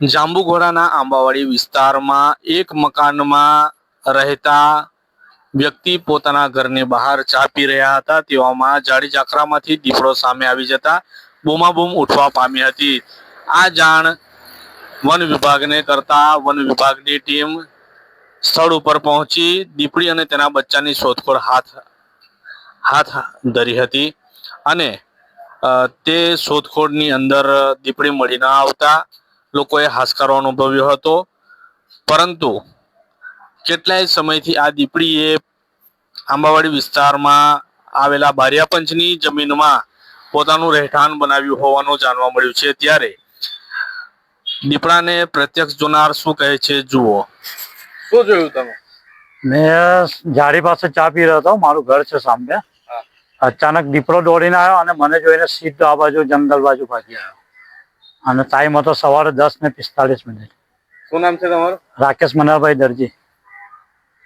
જાંબુઘોડાના આંબાવાડી વિસ્તારમાં એક મકાનમાં રહેતા વ્યક્તિ પોતાના ઘરની બહાર ચા પી રહ્યા હતા. તેવામાં જાડી ઝાકરામાંથી દીપડો સામે આવી જતા બૂમાબૂમ ઉઠવા પામી હતી. આ જાણ વન વિભાગને કરતા વન વિભાગની ટીમ સ્થળ ઉપર પહોંચી દીપડી અને તેના બચ્ચાની શોધખોળ હાથ હાથ ધરી હતી અને તે શોધખોળની અંદર દીપડી મળી ન આવતા લોકોએ હાશકારો અનુભવ્યો હતો. પરંતુ કેટલાય સમયથી આ દીપડીએ આંબાવાડી વિસ્તારમાં આવેલા બારિયાપંચની જમીનમાં પોતાનું રહેઠાણ બનાવ્યું હોવાનું જાણવા મળ્યું છે. ત્યારે દીપડાને પ્રત્યક્ષ જોનાર શું કહે છે જુઓ. શું જોયું તમે? મેં જારી પાસે ચા પી રહ્યો હતો. મારું ઘર છે સામે. અચાનક દીપડો દોડીને આવ્યો અને મને જોઈને સીધો આ બાજુ જંગલ બાજુ ભાગી આવ્યો. અને ટાઈમ હતો સવારે દસ ને પિસ્તાલીસ મિનિટ. શું નામ છે તમારું? રાકેશ મનહરભાઈ દરજી.